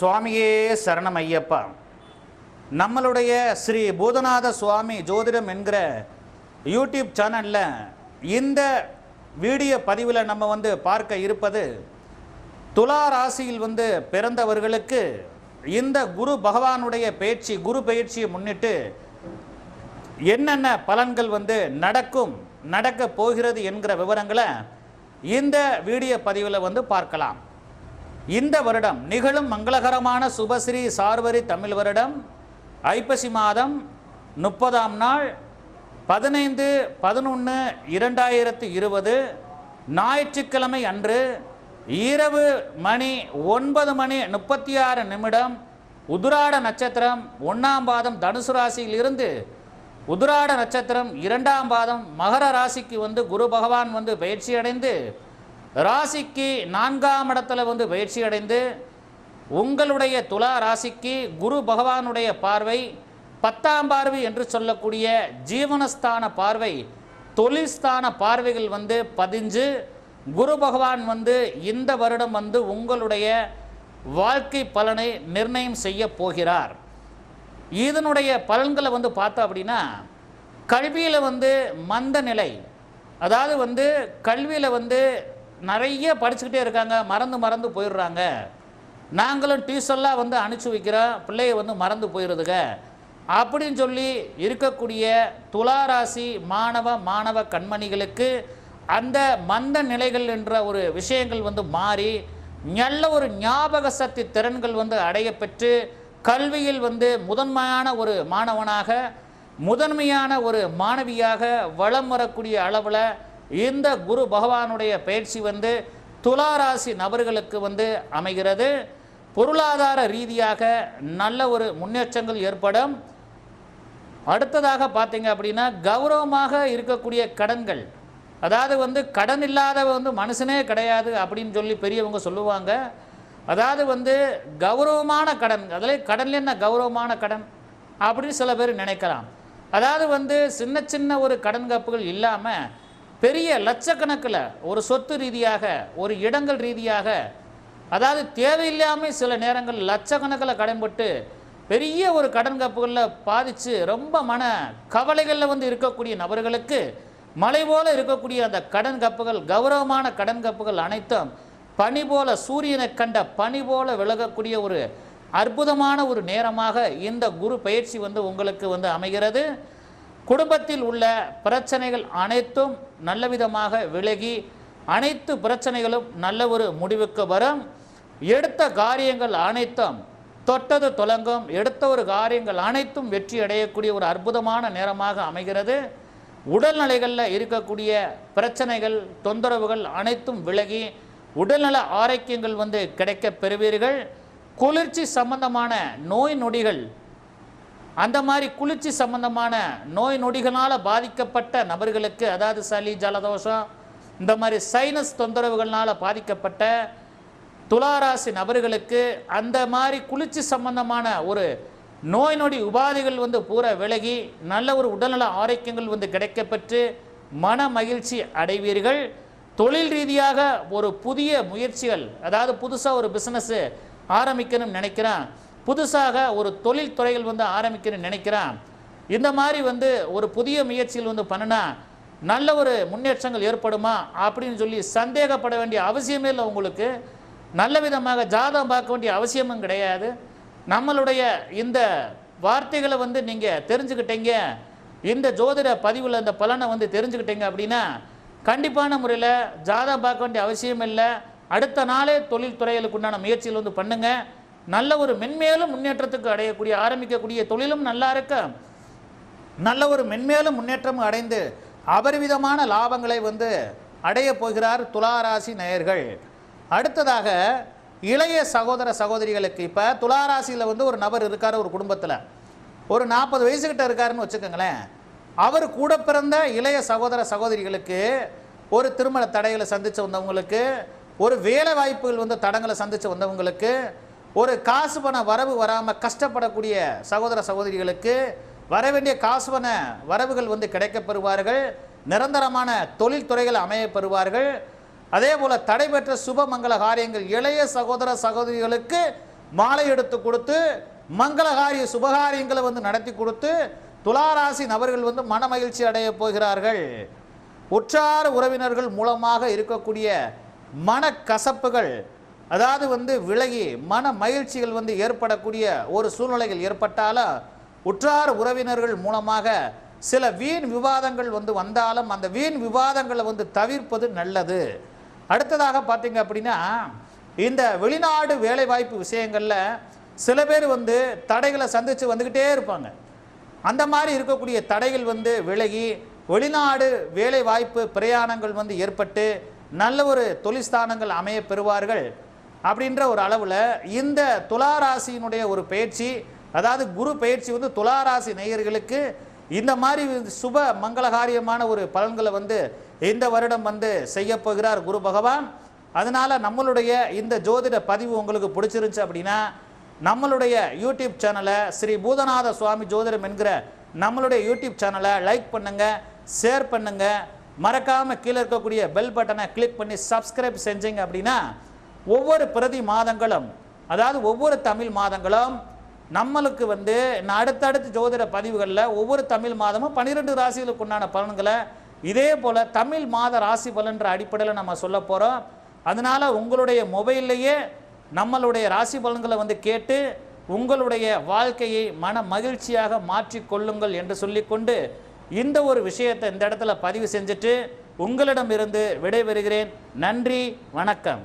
சுவாமியே சரணம் ஐயப்பா நம்மளுடைய ஸ்ரீ பூதநாத சுவாமி ஜோதிடம் என்கிற யூடியூப் சேனலில் இந்த வீடியோ பதிவில் நம்ம வந்து பார்க்க இருப்பது துலா ராசியில் வந்து பிறந்தவர்களுக்கு இந்த குரு பகவானுடைய பயிற்சி குரு பயிற்சியை முன்னிட்டு என்னென்ன பலன்கள் வந்து நடக்கும் நடக்க போகிறது என்கிற விவரங்களை இந்த வீடியோ பதிவில் வந்து பார்க்கலாம். இந்த வருடம் நிகழும் மங்களகரமான சுபஸ்ரீ சார்வரி தமிழ் வருடம் ஐப்பசி மாதம் முப்பதாம் நாள் பதினைந்து பதினொன்று இரண்டாயிரத்து இருபது ஞாயிற்றுக்கிழமை அன்று இரவு மணி ஒன்பது மணி முப்பத்தி ஆறு நிமிடம் உதுராட நட்சத்திரம் ஒன்றாம் பாதம் தனுசு ராசியில் இருந்து உதுராட நட்சத்திரம் இரண்டாம் பாதம் மகர ராசிக்கு வந்து குரு பகவான் வந்து பயிற்சி அடைந்து ராசிக்கு நான்காம் இடத்துல வந்து பயிற்சி அடைந்து உங்களுடைய துலா ராசிக்கு குரு பகவானுடைய பார்வை பத்தாம் பார்வை என்று சொல்லக்கூடிய ஜீவனஸ்தான பார்வை தொழில்ஸ்தான பார்வைகள் வந்து பதிஞ்சு குரு பகவான் வந்து இந்த வருடம் வந்து உங்களுடைய வாழ்க்கை பலனை நிர்ணயம் செய்ய போகிறார். இதனுடைய பலன்களை வந்து பார்த்தோம் அப்படின்னா கல்வியில் வந்து மந்த நிலை அதாவது வந்து கல்வியில் வந்து நிறைய படிச்சுக்கிட்டே இருக்காங்க மறந்து மறந்து போயிடுறாங்க. நாங்களும் டியூஷன்லாம் வந்து அனுப்பிச்சி வைக்கிறோம் பிள்ளைய வந்து மறந்து போயிடுதுங்க அப்படின்னு சொல்லி இருக்கக்கூடிய துளாராசி மாணவ மாணவ கண்மணிகளுக்கு அந்த மந்த நிலைகள் என்ற ஒரு விஷயங்கள் வந்து மாறி நல்ல ஒரு ஞாபக சக்தி திறன்கள் வந்து அடையப்பெற்று கல்வியில் வந்து முதன்மையான ஒரு மாணவனாக முதன்மையான ஒரு மாணவியாக வளம் வரக்கூடிய அளவில் இந்த குரு பகவானுடைய பயிற்சி வந்து துளாராசி நபர்களுக்கு வந்து அமைகிறது. பொருளாதார ரீதியாக நல்ல ஒரு முன்னேற்றங்கள் ஏற்படும். அடுத்ததாக பார்த்தீங்க அப்படின்னா கௌரவமாக இருக்கக்கூடிய கடன்கள். அதாவது வந்து கடன் இல்லாத வந்து மனுஷனே கிடையாது அப்படின்னு சொல்லி பெரியவங்க சொல்லுவாங்க. அதாவது வந்து கௌரவமான கடன் அதில் கடன்ல என்ன? கௌரவமான கடன் அப்படின்னு சில பேர் நினைக்கலாம். அதாவது வந்து சின்ன சின்ன ஒரு கடன் காப்புகள் இல்லாமல் பெரிய லட்சக்கணக்கில் ஒரு சொத்து ரீதியாக ஒரு இடங்கள் ரீதியாக அதாவது தேவையில்லாமல் சில நேரங்கள் லட்சக்கணக்கில் கடன்பட்டு பெரிய ஒரு கடன் காப்புகளில் பாதித்து ரொம்ப மன கவலைகளில் வந்து இருக்கக்கூடிய நபர்களுக்கு மலை போல இருக்கக்கூடிய அந்த கடன் கப்புகள் கௌரவமான கடன் கப்புகள் அனைத்தும் பனி போல சூரியனை கண்ட பனி போல விலகக்கூடிய ஒரு அற்புதமான ஒரு நேரமாக இந்த குரு பயிற்சி வந்து உங்களுக்கு வந்து அமைகிறது. குடும்பத்தில் உள்ள பிரச்சனைகள் அனைத்தும் நல்ல விதமாக விலகி அனைத்து பிரச்சனைகளும் நல்ல ஒரு முடிவுக்கு வரும். எடுத்த காரியங்கள் அனைத்தும் தொட்டது தொடங்கும். எடுத்த ஒரு காரியங்கள் அனைத்தும் வெற்றி அடையக்கூடிய ஒரு அற்புதமான நேரமாக அமைகிறது. உடல்நிலைகளில் இருக்கக்கூடிய பிரச்சனைகள் தொந்தரவுகள் அனைத்தும் விலகி உடல்நல ஆரோக்கியங்கள் வந்து கிடைக்க பெறுவீர்கள். குளிர்ச்சி சம்பந்தமான நோய் நொடிகள் அந்த மாதிரி குளிர்ச்சி சம்பந்தமான நோய் நொடிகளால் பாதிக்கப்பட்ட நபர்களுக்கு அதாவது சளி ஜலதோஷம் இந்த மாதிரி சைனஸ் தொந்தரவுகளால் பாதிக்கப்பட்ட துளாராசி நபர்களுக்கு அந்த மாதிரி குளிர்ச்சி சம்பந்தமான ஒரு நோய் நொடி உபாதைகள் வந்து பூரா விலகி நல்ல ஒரு உடல்நல ஆரோக்கியங்கள் வந்து கிடைக்கப்பெற்று மன மகிழ்ச்சி அடைவீர்கள். தொழில் ரீதியாக ஒரு புதிய முயற்சிகள் அதாவது புதுசாக ஒரு பிஸ்னஸ்ஸு ஆரம்பிக்கணும்னு நினைக்கிறேன். புதுசாக ஒரு தொழில் துறைகள் வந்து ஆரம்பிக்கணும்னு நினைக்கிறான். இந்த மாதிரி வந்து ஒரு புதிய முயற்சிகள் வந்து பண்ணினா நல்ல ஒரு முன்னேற்றங்கள் ஏற்படுமா அப்படின்னு சொல்லி சந்தேகப்பட வேண்டிய அவசியமே இல்லை உங்களுக்கு. நல்ல விதமாக ஜாதகம் பார்க்க வேண்டிய அவசியமும் கிடையாது. நம்மளுடைய இந்த வார்த்தைகளை வந்து நீங்கள் தெரிஞ்சுக்கிட்டீங்க. இந்த ஜோதிட பதிவில் இந்த பலனை வந்து தெரிஞ்சுக்கிட்டீங்க அப்படின்னா கண்டிப்பான முறையில் ஜாதகம் பார்க்க வேண்டிய அவசியம் இல்லை. அடுத்த நாளே தொழில் துறைகளுக்கு உண்டான முயற்சிகள் வந்து பண்ணுங்கள் நல்ல ஒரு மென்மேலும் முன்னேற்றத்துக்கு அடையக்கூடிய ஆரம்பிக்கக்கூடிய தொழிலும் நல்லா இருக்க. நல்ல ஒரு மென்மேலும் முன்னேற்றம் அடைந்து அபரிவிதமான லாபங்களை வந்து அடைய போகிறார் துளாராசி நேயர்கள். அடுத்ததாக இளைய சகோதர சகோதரிகளுக்கு இப்போ துளாராசியில் வந்து ஒரு நபர் இருக்கார் ஒரு குடும்பத்தில். ஒரு நாற்பது வயசுக்கிட்ட இருக்காருன்னு வச்சுக்கோங்களேன். அவர் கூட பிறந்த இளைய சகோதர சகோதரிகளுக்கு ஒரு திருமண தடைகளை சந்தித்து வந்தவங்களுக்கு ஒரு வேலை வாய்ப்புகள் வந்து தடங்களை சந்தித்து வந்தவங்களுக்கு ஒரு காசு பண வரவு வராமல் கஷ்டப்படக்கூடிய சகோதர சகோதரிகளுக்கு வர வேண்டிய காசு பண வரவுகள் வந்து கிடைக்கப்பெறுவார்கள். நிரந்தரமான தொழில்துறைகள் அமையப்பெறுவார்கள். பெறுவார்கள் அதே போல் தடைபெற்ற சுப மங்கள காரியங்கள் இளைய சகோதர சகோதரிகளுக்கு மாலை எடுத்து கொடுத்து மங்களகாரிய சுபகாரியங்களை வந்து நடத்தி கொடுத்து துளாராசி நபர்கள் வந்து மனமகிழ்ச்சி அடைய போகிறார்கள். உற்றார உறவினர்கள் மூலமாக இருக்கக்கூடிய மனக்கசப்புகள் அதாவது வந்து விலகி மன மகிழ்ச்சிகள் வந்து ஏற்படக்கூடிய ஒரு சூழ்நிலைகள் ஏற்பட்டாலும் உற்றார் உறவினர்கள் மூலமாக சில வீண் விவாதங்கள் வந்து வந்தாலும் அந்த வீண் விவாதங்களை வந்து தவிர்ப்பது நல்லது. அடுத்ததாக பார்த்தீங்க அப்படின்னா இந்த வெளிநாடு வேலைவாய்ப்பு விஷயங்களில் சில பேர் வந்து தடைகளை சந்தித்து வந்துக்கிட்டே இருப்பாங்க. அந்த மாதிரி இருக்கக்கூடிய தடைகள் வந்து விலகி வெளிநாடு வேலை வாய்ப்பு பிரயாணங்கள் வந்து ஏற்பட்டு நல்ல ஒரு தொழில்ஸ்தானங்கள் அமைய பெறுவார்கள். அப்படின்ற ஒரு அளவில் இந்த துளாராசியினுடைய ஒரு பயிற்சி அதாவது குரு பயிற்சி வந்து துளாராசி நேயர்களுக்கு இந்த மாதிரி சுப மங்களகாரியமான ஒரு பலன்களை வந்து இந்த வருடம் வந்து செய்ய போகிறார் குரு பகவான். அதனால நம்மளுடைய இந்த ஜோதிட பதிவு உங்களுக்கு பிடிச்சிருந்துச்சு அப்படின்னா நம்மளுடைய யூடியூப் சேனலை ஸ்ரீ பூதநாத சுவாமி ஜோதிடம் என்கிற நம்மளுடைய யூடியூப் சேனலை லைக் பண்ணுங்கள் ஷேர் பண்ணுங்க. மறக்காமல் கீழே இருக்கக்கூடிய பெல் பட்டனை கிளிக் பண்ணி சப்ஸ்கிரைப் செஞ்சீங்க அப்படின்னா ஒவ்வொரு பிரதி மாதங்களும் அதாவது ஒவ்வொரு தமிழ் மாதங்களும் நம்மளுக்கு வந்து நான் அடுத்தடுத்த ஜோதிட பதிவுகளில் ஒவ்வொரு தமிழ் மாதமும் பன்னிரெண்டு ராசிகளுக்கு உண்டான பலன்களை இதே போல் தமிழ் மாத ராசி பலன்ற அடிப்படையில் நம்ம சொல்ல போகிறோம் அதனால உங்களுடைய மொபைல்லையே நம்மளுடைய ராசி பலன்களை வந்து கேட்டு உங்களுடைய வாழ்க்கையை மன மகிழ்ச்சியாக மாற்றிக்கொள்ளுங்கள் என்று சொல்லிக்கொண்டு இந்த ஒரு விஷயத்தை இந்த இடத்துல பதிவு செஞ்சுட்டு உங்களிடமிருந்து விடைபெறுகிறேன். நன்றி வணக்கம்.